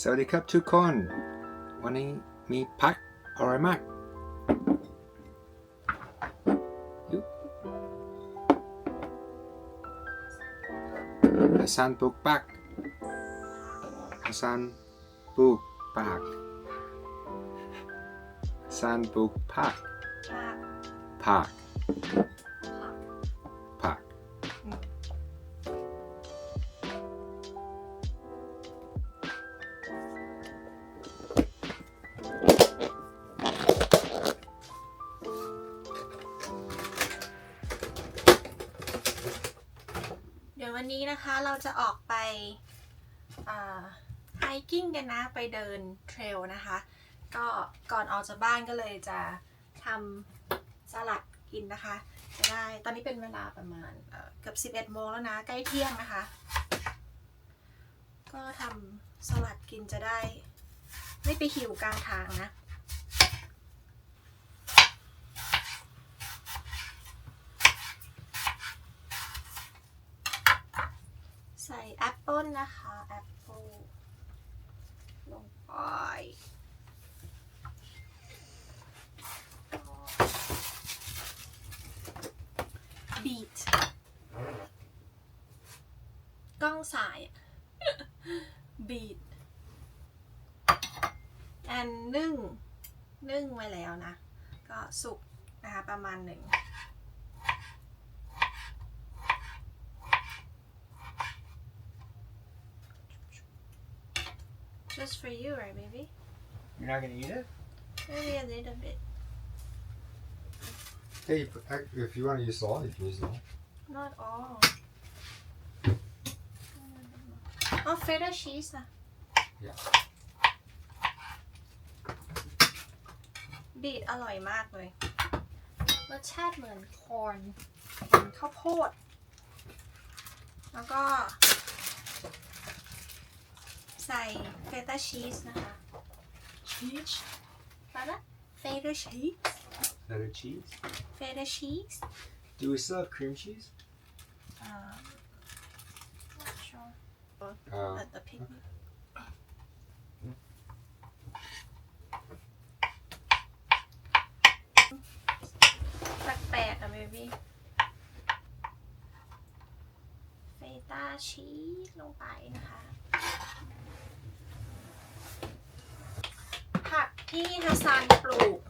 สวัสดีครับทุกคน วันนี้มีพักอร่อยมาก ฮัสซันปลูกปัก ฮัสซันปลูกปักฮัสซันปลูกผักผัก เดินเทรลนะคะ ก็ก่อนออกจากบ้านก็เลยจะทำสลัดกินนะคะจะได้ตอนนี้เป็นเวลาประมาณเอ่อเกือบ 11 โมงแล้วนะใกล้เที่ยงนะคะ ก็ทำสลัดกินจะได้ ไม่ไปหิวกลางทางนะใส่แอปเปิลนะคะแอปเปิล บีทกล้องสายบีทแอนนึ่งนึ่งไว้แล้วนะ ก็สุกนะคะประมาณหนึ่ง just for you right baby You're not gonna eat it? maybe a little bit Hey, if you want to use salt, you can use salt. not all oh feta cheese นะ Yeah. บีทอร่อยมากเลย รสชาติเหมือนคอร์นเหมือนข้าวโพด แล้วก็ ใส่เฟต้าชีสนะคะ ชีสอะไรนะเฟต้าชีส Feta cheese. เฟต้าชีส Do we still have cream cheese? um not sure Uh, at the picnic แปลกๆอะเบบี้เฟต้าชีสลงไปนะคะ ผัก ที่ฮัสซันปลูก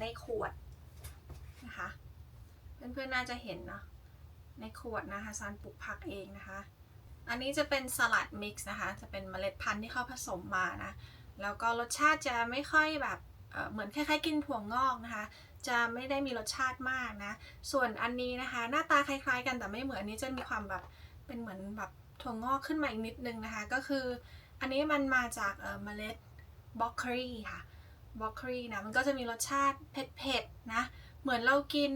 ในขวดนะคะ เพื่อนๆน่าจะเห็นเนาะในขวดนะฮัสซันปลูกผักเองนะคะ อันนี้จะเป็นสลัดมิกซ์นะคะ จะเป็นเมล็ดพันธุ์ที่เขาผสมมานะ แล้วก็รสชาติจะไม่ค่อยแบบเเหมือนคล้ายๆกินถั่วงอกนะคะ จะไม่ได้มีรสชาติมากนะ ส่วนอันนี้นะคะ หน้าตาคล้ายๆกันแต่ไม่เหมือนอันนี้จะมีความแบบเป็นเหมือนแบบถั่วงอกขึ้นมาอีกนิดนึงนะคะ ก็คือ อันนี้มันมาจากเมล็ดบล็อกเกอรี่ค่ะบล็อกเกอรี่นะมันก็จะมีรสชาติเผ็ดๆนะ เหมือนเรากิน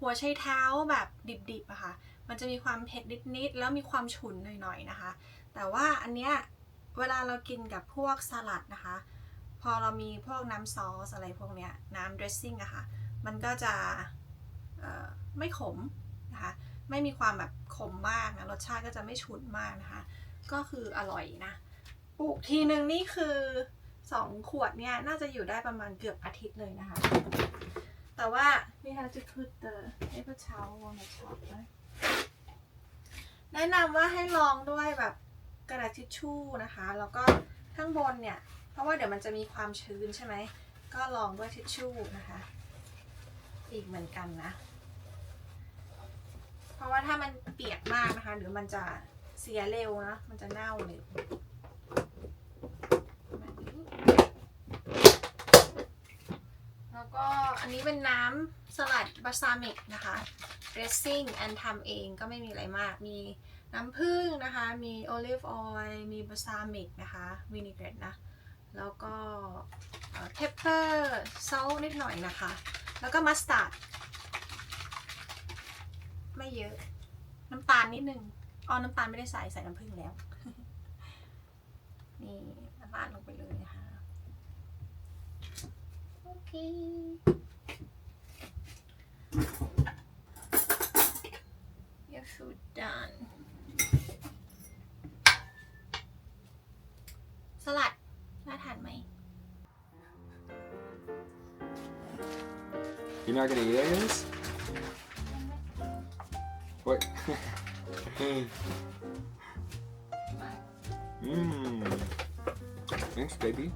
หัวไชเท้าแบบดิบๆอะค่ะ มันจะมีความเผ็ดนิดๆแล้วมีความฉุนหน่อยๆนะคะ แต่ว่าอันเนี้ยเวลาเรากินกับพวกสลัดนะคะ พอเรามีพวกน้ำซอสอะไรพวกเนี้ยน้ำ dressing อะค่ะ มันก็จะไม่ขมนะคะ ไม่มีความแบบขมมากนะ รสชาติก็จะไม่ฉุนมากนะคะ ก็คืออร่อยนะ ปลูกทีนึงนี่คือสองขวดเนี่ย น่าจะอยู่ได้ประมาณเกือบอาทิตย์เลยนะคะ แต่ว่า we have to put the paper towel on the top นะแนะนำว่าให้ลองด้วยแบบกระดาษทิชชู่นะคะ แล้วก็ข้างบนเนี่ย เพราะว่าเดี๋ยวมันจะมีความชื้นใช่ไหม ก็ลองด้วยทิชชู่นะคะ อีกเหมือนกันนะ เพราะว่าถ้ามันเปียกมากนะคะ หรือมันจะ เสียเร็วนะ มันจะเน่าเร็วแล้วก็อันนี้เป็นน้ำสลัดบาซามิกนะคะ dressing แอนทำเองก็ไม่มีอะไรมาก มีน้ำผึ้งนะคะ มีโอลิฟออยล์มีบาซามิกนะคะวินิเกรตนะ แล้วก็เพปเปอร์ซอลนิดหน่อยนะคะ แล้วก็มัสตาร์ดไม่เยอะ น้ำตาลนิดนึง อ๋อน้ำตาลไม่ได้ใส่ใส่น้ำผึ้งแล้ว นี่ราดลงไปเลยนะคะ โอเคเย o u r food done สลัดน่าทานไหมกิน o u r not gonna eat this What? Mmm. Thanks, baby.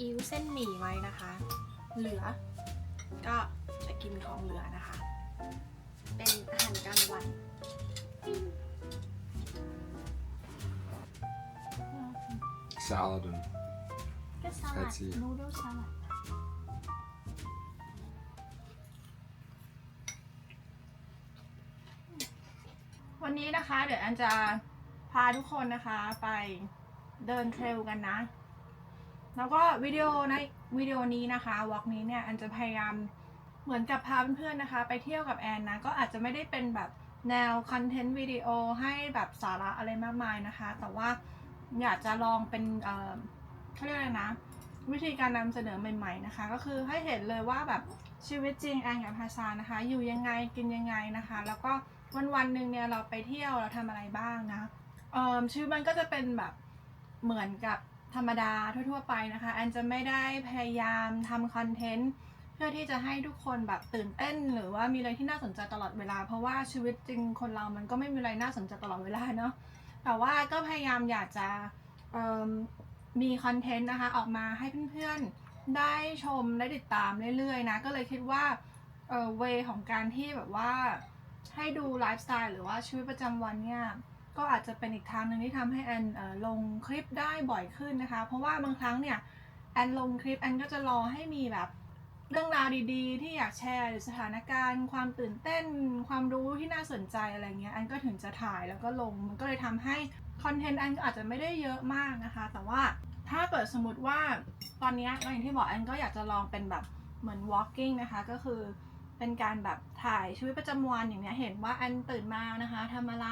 อิ๊วเส้นหมี่ไว้นะคะ เหลือ ก็จะกินของเหลือนะคะ เป็นอาหารกลางวัน Salad and ก็สลัด Fancy นูโดลสลัดวันนี้นะคะ เดี๋ยวอันจะพาทุกคนนะคะไปเดินเทรลกันนะ แล้วก็วิดีโอในวิดีโอนี้นะคะวอล์กนี้เนี่ยอันจะพยายามเหมือนกับพาเพื่อนๆนะคะ ไปเที่ยวกับแอนนะก็อาจจะไม่ได้เป็นแบบแนวคอนเทนต์วิดีโอให้แบบสาระอะไรมากมายนะคะ แต่ว่าอยากจะลองเป็นเอ่อเขาเรียกอะไรนะวิธีการนำเสนอใหม่ๆนะคะ ก็คือให้เห็นเลยว่าแบบชีวิตจริงแอนกับฮาซานะคะ อยู่ยังไงกินยังไงนะคะ แล้วก็วันวันๆหนึ่งเนี่ยเราไปเที่ยวเราทำอะไรบ้างนะเอ่อชีวิตมันก็จะเป็นแบบเหมือนกับ ธรรมดาทั่ว ๆ ไปนะคะแอนจะไม่ได้พยายามทำคอนเทนต์เพื่อที่จะให้ทุกคนแบบตื่นเต้น หรือว่ามีอะไรที่น่าสนใจตลอดเวลา เพราะว่าชีวิตจริงคนเรามันก็ไม่มีอะไรน่าสนใจตลอดเวลาเนาะแต่ว่าก็พยายามอยากจะมมีคอนเทนต์นะคะออกมาให้เพื่อนๆได้ชมได้ติดตามเรื่อยๆนะก็เลยคิดว่าเออเวของการที่แบบว่าให้ดูไลฟ์สไตล์หรือว่าชีวิตประจำวันเนี่ย ก็อาจจะเป็นอีกทางหนึ่งที่ทำให้แอนลงคลิปได้บ่อยขึ้นนะคะ เพราะว่าบางครั้งเนี่ยแอนลงคลิปแอนก็จะรอให้มีแบบเรื่องราวดีๆ ที่อยากแชร์หรือสถานการณ์ ความตื่นเต้น ความรู้ที่น่าสนใจอะไรเงี้ยแอนก็ถึงจะถ่ายแล้วก็ลงมันก็เลยทำให้คอนเทนต์แอนก็อาจจะไม่ได้เยอะมากนะคะ แต่ว่าถ้าเกิดสมมติว่าตอนเนี้ยก็อย่างที่บอกแอนก็อยากจะลองเป็นแบบเหมือน walking นะคะ ก็คือ เป็นการแบบถ่ายชีวิตประจำวันอย่างเนี้ยเห็นว่าแอนตื่นมานะคะทำอะไร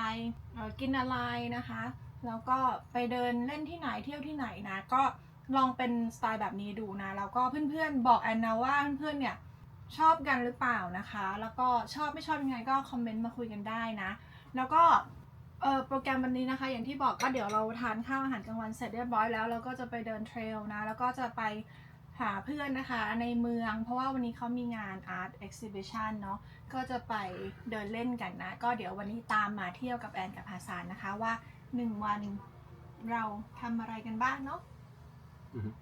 กินอะไรนะคะ แล้วก็ไปเดินเล่นที่ไหนเที่ยวที่ไหนนะ ก็ลองเป็นสไตล์แบบนี้ดูนะแล้วก็เพื่อนๆบอกแอนนะว่าเพื่อนๆเนี่ยชอบกันหรือเปล่านะคะ แล้วก็ชอบไม่ชอบยังไงก็คอมเมนต์มาคุยกันได้นะ แล้วก็เออโปรแกรมวันนี้นะคะ อย่างที่บอกก็เดี๋ยวเราทานข้าวอาหารกลางวันเสร็จเรียบร้อยแล้วเราก็จะไปเดินเทรลนะ แล้วก็จะไป หาเพื่อนนะคะในเมือง เพราะว่าวันนี้เขามีงาน Art Exhibition เนาะก็จะไปเดินเล่นกันนะ ก็เดี๋ยววันนี้ตามมาเที่ยวกับแอนกับฮาซานนะคะว่า 1 วันเราทำอะไรกันบ้างเนาะ Mhm.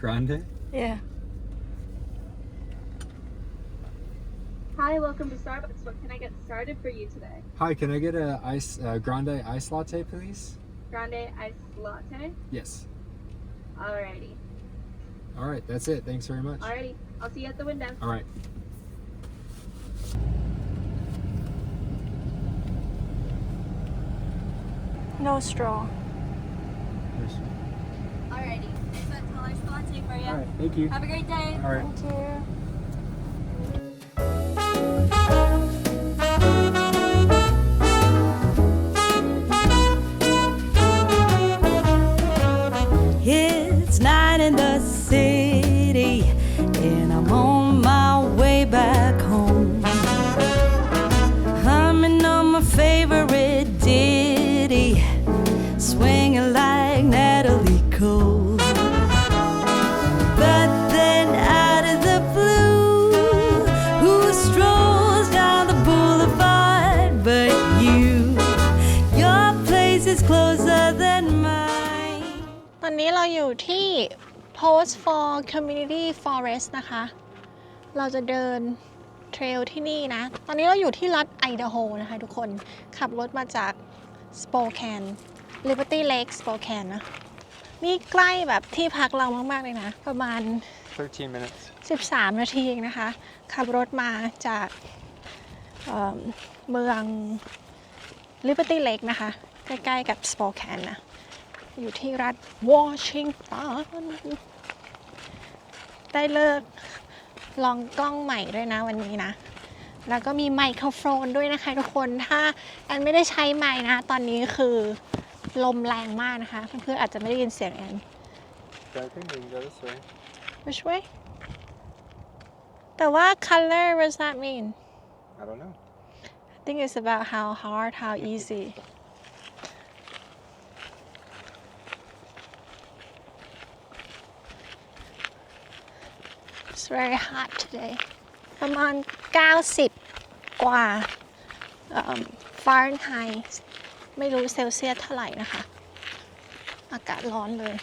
Grande? yeah Hi, welcome to Starbucks. What can I get started for you today? Hi, can I get a ice uh, grande ice latte, please? Grande iced latte. Yes. Alrighty. All right, that's it. Thanks very much. Alrighty. I'll see you at the window. All right. no straw Alrighty. There's that tall iced latte for you. All right, thank you. Have a great day. All right. thank you Post for Community Forest นะคะ เราจะเดินเทรลที่นี่นะ ตอนนี้เราอยู่ที่รัฐไอดาโฮนะคะทุกคน ขับรถมาจาก Spokane Liberty Lake Spokane นะ นี่ใกล้แบบที่พักเรามาก ๆ เลยนะ ประมาณ 13 minutes 13 นาทีเองนะคะ ขับรถมาจากเอ่อเมือง Liberty Lake นะคะ ใกล้ ๆ กับ Spokane นะ อยู่ที่รัฐวอชิงตัน ได้เลิกลองกล้องใหม่ด้วยนะวันนี้นะ แล้วก็มีไมโครโฟนด้วยนะคะทุกคนถ้าแอนไม่ได้ใช้ไมค์นะ ตอนนี้คือลมแรงมากนะคะ เพื่อนๆอาจจะไม่ได้ยินเสียงแอน I think we can go this way Which way แต่ว่า color what does that mean I don't know I think it's about how hard how easy very hot today ประมาณ 90 กว่าฟาเรนไฮต์ไม่รู้เซลเซียสเท่าไหร่นะคะ อากาศร้อนเลย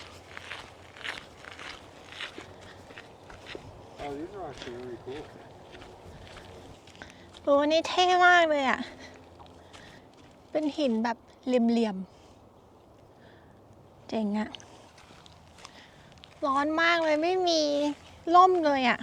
Oh these are actually really cool โอ้นี่เท่มากเลยอะ่ะ เป็นหินแบบเหลี่ยมๆ เจ๋งอะร้อนมากเลยไม่มี ร่มเลยอะ่ะ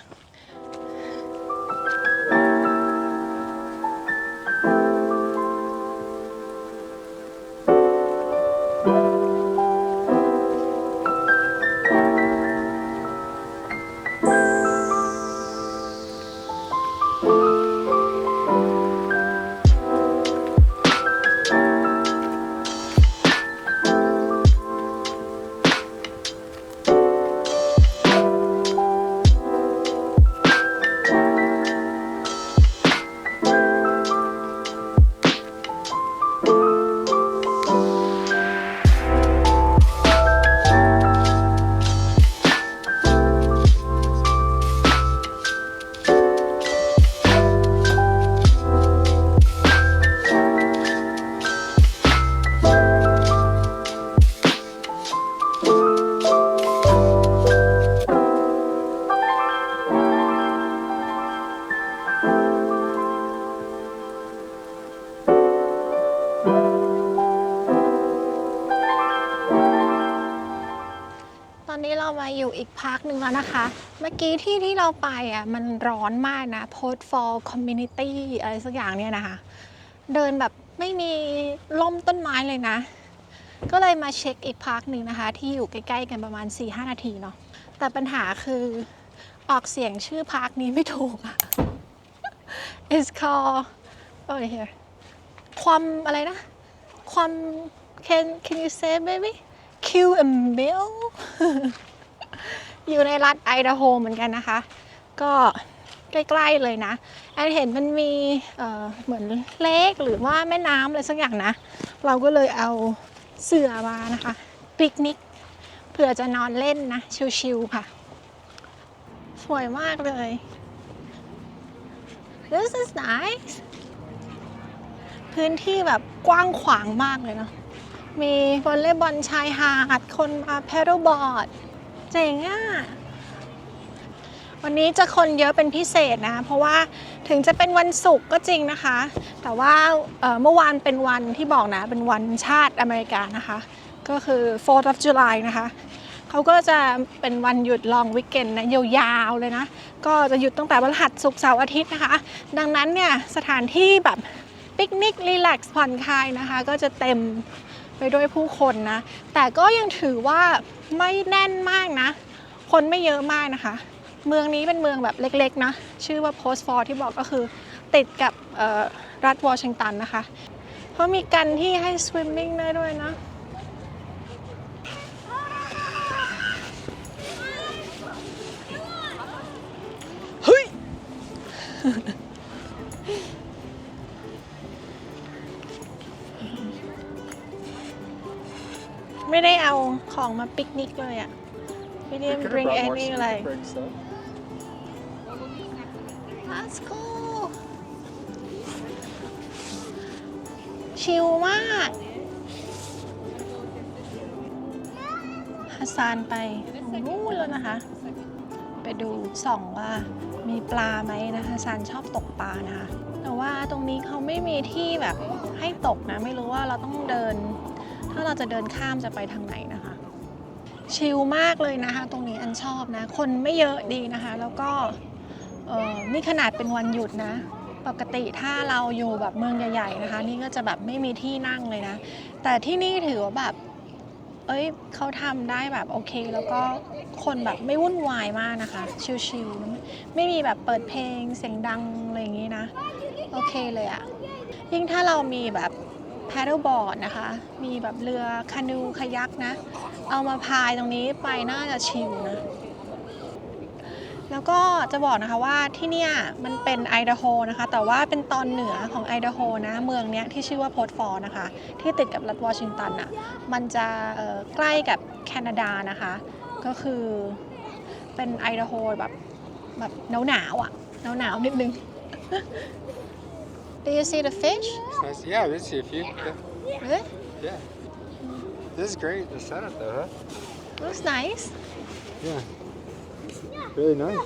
อีกพักหนึ่งแล้วนะคะ เมื่อกี้ที่ที่เราไปอะมันร้อนมากนะ Post for Community อะไรสักอย่างเนี่ยนะคะ เดินแบบไม่มีร่มต้นไม้เลยนะ ก็เลยมาเช็คอีกพักหนึ่งนะคะ ที่อยู่ใกล้ๆกันประมาณ 4-5 นาทีเนาะแต่ปัญหาคือออกเสียงชื่อพักนี้ไม่ถูกอะ It's called oh here ความอะไรนะ ความ can can you say baby Q and Mill อยู่ในรัฐไอดาโฮเหมือนกันนะคะ ก็ใกล้ๆเลยนะแอนเห็นมันมีเเหมือนเลกหรือว่าแม่น้ำอะไรสักอย่างนะ เราก็เลยเอาเสื่อมานะคะปิกนิกเผื่อจะนอนเล่นนะ ชิลๆค่ะ สวยมากเลย This is nice พื้นที่แบบกว้างขวางมากเลยเนาะมีวอลเลย์บอลชายหาด คนมาแพดเดิลบอร์ด เจ๋งอะ วันนี้จะคนเยอะเป็นพิเศษนะ เพราะว่าถึงจะเป็นวันศุกร์ก็จริงนะคะ แต่ว่าเมื่อวานเป็นวันที่บอกนะ เป็นวันชาติอเมริกานะคะ ก็คือ 4th of July นะคะเขาก็จะเป็นวันหยุดลองวิกเกนนะยาวๆเลยนะ ก็จะหยุดตั้งแต่วันหัสศุกร์เสาร์อาทิตย์นะคะ ดังนั้นเนี่ยสถานที่แบบปิกนิกรีแลกซ์ผ่อนคลายนะคะ ก็จะเต็ม ด้วยผู้คนนะ แต่ก็ยังถือว่าไม่แน่นมากนะ คนไม่เยอะมากนะคะ เมืองนี้เป็นเมืองแบบเล็กๆนะ ชื่อว่าโพสฟอร์ที่บอกก็คือติดกับรัฐวอชิงตันนะคะเพราะมีกันที่ให้สวิมมิ่งได้ด้วยนะเฮ้ย ไม่ได้เอาของมาปิกนิกเลยอะไม่ได้ bring any like That's cool ชิลมากฮัสซานไปนู่นแล้วนะคะ ไปดูส่องว่ามีปลาไหมนะฮัสซานชอบตกปลานะคะ แต่ว่าตรงนี้เขาไม่มีที่แบบให้ตกนะ ไม่รู้ว่าเราต้องเดิน ถ้าเราจะเดินข้ามจะไปทางไหนนะคะ ชิลมากเลยนะคะ ตรงนี้อันชอบนะ คนไม่เยอะดีนะคะ แล้วก็นี่ขนาดเป็นวันหยุดนะ ปกติถ้าเราอยู่แบบเมืองใหญ่ ๆ นะคะ นี่ก็จะแบบไม่มีที่นั่งเลยนะ แต่ที่นี่ถือว่าแบบ เอ้ยเขาทำได้แบบโอเค แล้วก็คนแบบไม่วุ่นวายมากนะคะ ชิลๆไม่มีแบบเปิดเพลงเสียงดังอะไรอย่างนี้นะ โอเคเลยอะยิ่งถ้าเรามีแบบ paddle board นะคะ มีแบบเรือคานูคายักนะ เอามาพายตรงนี้ไปน่าจะชิลนะ แล้วก็จะบอกนะคะว่าที่เนี่ยมันเป็นไอดาโฮนะคะ แต่ว่าเป็นตอนเหนือของไอดาโฮนะ เมืองเนี้ยที่ชื่อว่าโพร์ฟอร์นะคะ ที่ติดกับรัฐวอชิงตันอะ มันจะใกล้กับแคนาดานะคะ ก็คือเป็นไอดาโฮแบบแบบหนาวหนาวๆอะหนาวหนาวๆนิดนึง Do you see the fish? It's nice. Yeah, we see a few. Yeah. Really? yeah. This is great. The setup, though, huh? Looks nice. Yeah. Really nice.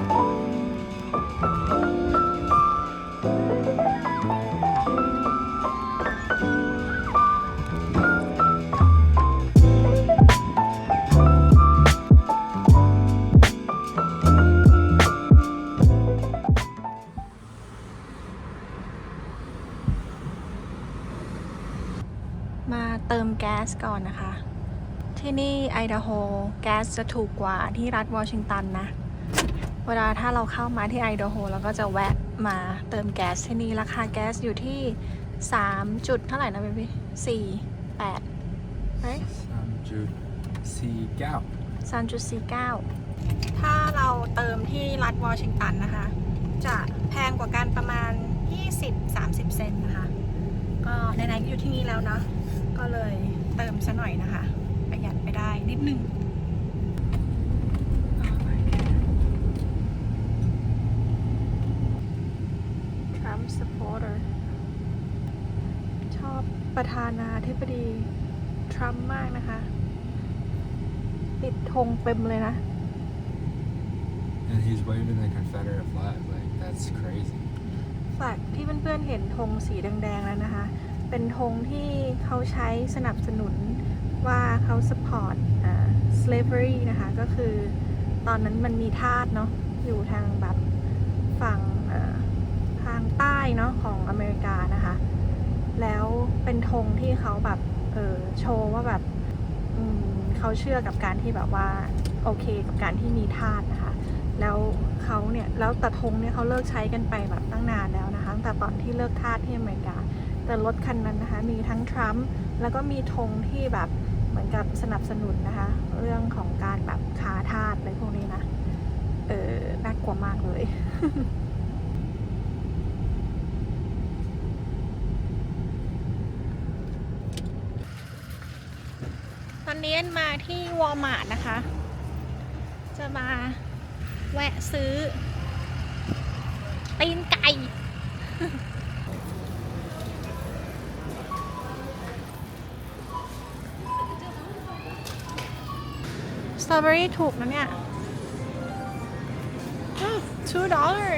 ม oh. ที่นี่ไอดาโฮแก๊สจะถูกกว่าที่รัฐวอชิงตันนะ เวลาถ้าเราเข้ามาที่ไอดาโฮเราก็จะแวะมาเติมแก๊สที่นี่ราคาแก๊สอยู่ที่3จุดเท่าไหร่นะเบบี้สี่แปดเฮ้ย Jude. See Gout. 3.49ถ้าเราเติมที่รัฐวอชิงตันนะคะ จะแพงกว่ากันประมาณ 20-30 เซนต์นะคะ ก็ไหนๆก็อยู่ที่นี่แล้วเนาะก็เลยเติมซะหน่อยนะคะ ประหยัดไปได้นิดนึง Trump supporter ชอบประธานาธิบดีทรัมป์มากนะคะ ติดธงเต็มเลยนะ And he's waving the Confederate flag. Like, that's crazy. แฟลกที่เพื่อนๆเห็นธงสีแดงๆแล้วนะคะ เป็นธงที่เขาใช้สนับสนุน ว่าเขา support อ่า slavery นะคะ ก็คือตอนนั้นมันมีทาสเนาะอยู่ทางแบบฝั่งเอ่อทางใต้เนาะของอเมริกานะคะ แล้วเป็นธงที่เขาแบบเออโชว์ว่าแบบอืมเขาเชื่อกับการที่แบบว่าโอเคกับการที่มีทาสนะคะ แล้วเขาเนี่ยแล้วแต่ธงเนี่ยเขาเลิกใช้กันไปแบบตั้งนานแล้วนะคะตั้งแต่ตอนที่เลิกทาสที่อเมริกา แต่รถคันนั้นนะคะมีทั้งทรัมป์แล้วก็มีธงที่แบบ มือนกับสนับสนุนนะคะ เรื่องของการแบบค้าทาสอะไรพวกนี้นะ เออน่ากลัวมากเลยตอนนี้มาที่วอลมาร์ทนะคะ จะมาแวะซื้อตีนไก่ ตรอเบอรี่ถูกนะเนี่ย two dollar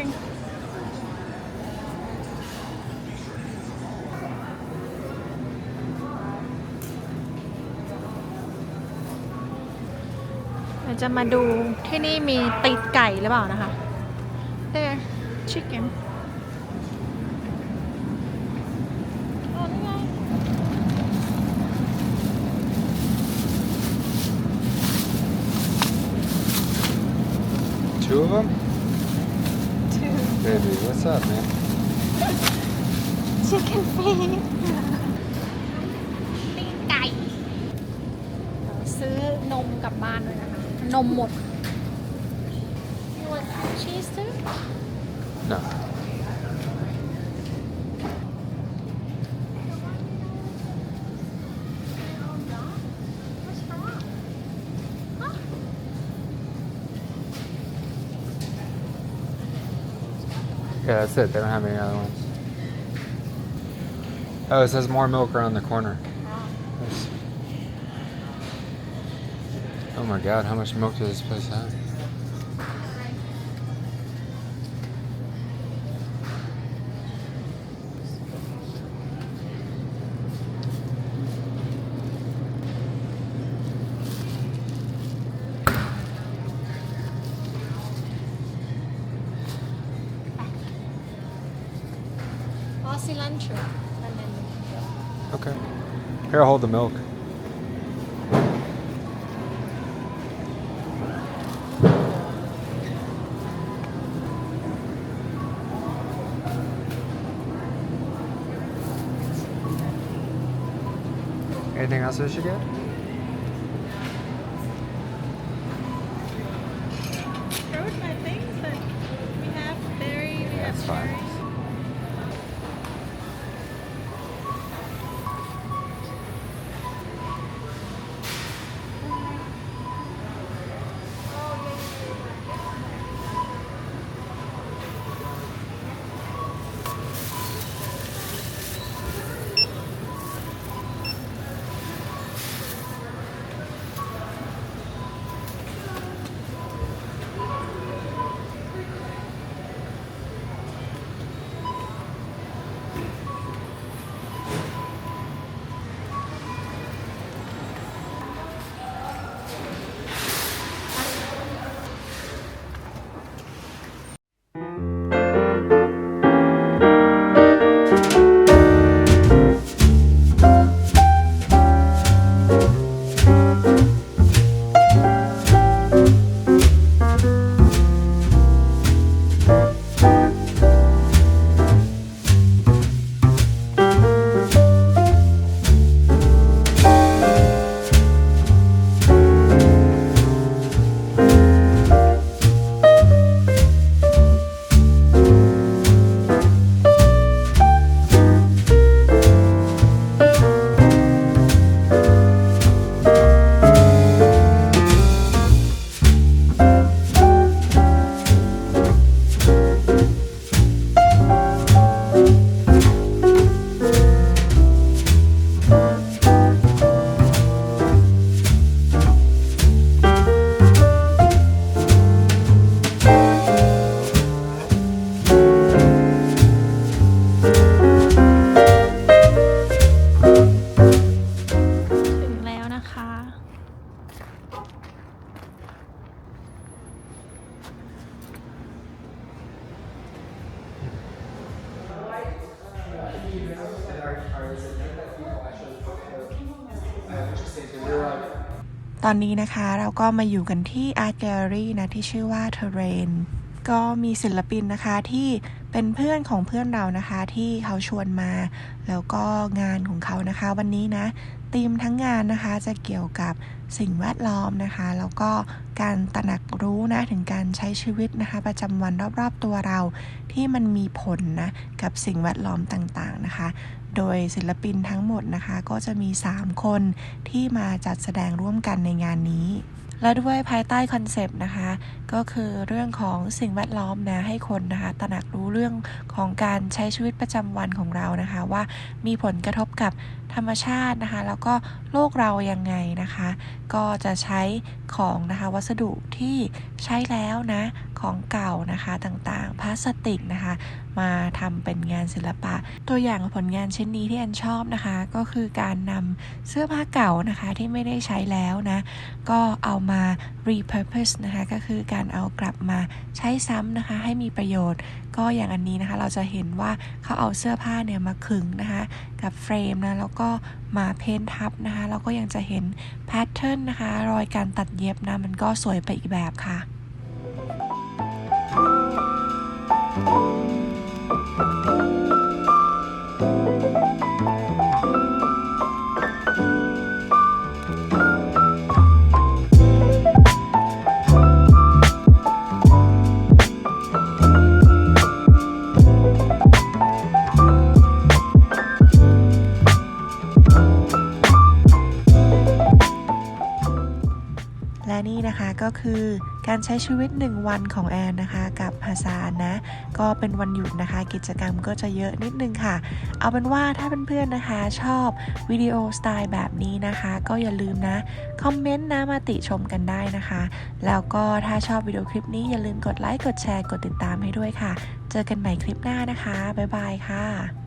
เดี๋ยวจะมาดูที่นี่มีตีนไก่หรือเปล่านะคะ there chicken Two of them? two Baby, what's up, man? chicken feet ตีนไก่เดี๋ยวซื้อนมกลับบ้านด้วยนะคะ นมหมด You want cheese too? No. That's it. They don't have any other ones. Oh, it says more milk around the corner. Oh my god, how much milk does this place have? Cilantro and then Okay. Here, I'll hold the milk. Anything else I should get? ตอนนี้นะคะเราก็มาอยู่กันที่ Art Gallery นะที่ชื่อว่า Terrain ก็มีศิลปินนะคะที่เป็นเพื่อนของเพื่อนเรานะคะที่เขาชวนมา แล้วก็งานของเขานะคะ วันนี้นะธีมทั้งงานนะคะจะเกี่ยวกับสิ่งแวดล้อมนะคะ แล้วก็การตระหนักรู้นะถึงการใช้ชีวิตนะคะ ประจำวันรอบๆตัวเราที่มันมีผลนะกับสิ่งแวดล้อมต่างๆนะคะ โดยศิลปินทั้งหมดนะคะก็จะมี 3 คนที่มาจัดแสดงร่วมกันในงานนี้ และด้วยภายใต้คอนเซปต์นะคะ ก็คือเรื่องของสิ่งแวดล้อมนะให้คนนะคะตระหนักรู้เรื่องของการใช้ชีวิตประจำวันของเรานะคะ ว่ามีผลกระทบกับ ธรรมชาตินะคะ แล้วก็โลกเรายังไงนะคะ ก็จะใช้ของนะคะวัสดุที่ใช้แล้วนะของเก่านะคะต่างๆพลาสติกนะคะ มาทำเป็นงานศิลปะ ตัวอย่างผลงานชิ้นนี้ที่แอนชอบนะคะ ก็คือการนำเสื้อผ้าเก่านะคะที่ไม่ได้ใช้แล้วนะ ก็เอามา repurpose นะคะ ก็คือการเอากลับมาใช้ซ้ำนะคะ ให้มีประโยชน์ ก็อย่างอันนี้นะคะเราจะเห็นว่าเขาเอาเสื้อผ้าเนี่ยมาขึงนะคะกับเฟรมนะแล้วก็มาเพ้นทับนะคะแล้วก็ยังจะเห็นแพทเทิร์นนะคะรอยการตัดเย็บนะมันก็สวยไปอีกแบบค่ะแล คือการใช้ชีวิต 1 วันของแอนนะคะ กับฮาซานนะ ก็เป็นวันหยุดนะคะ กิจกรรมก็จะเยอะนิดนึงค่ะ เอาเป็นว่าถ้าเพื่อนๆนะคะ ชอบวิดีโอสไตล์แบบนี้นะคะ ก็อย่าลืมนะ คอมเมนต์นะมาติชมกันได้นะคะ แล้วก็ถ้าชอบวิดีโอคลิปนี้อย่าลืมกดไลค์กดแชร์กดติดตามให้ด้วยค่ะ เจอกันใหม่คลิปหน้านะคะบ๊ายบายค่ะ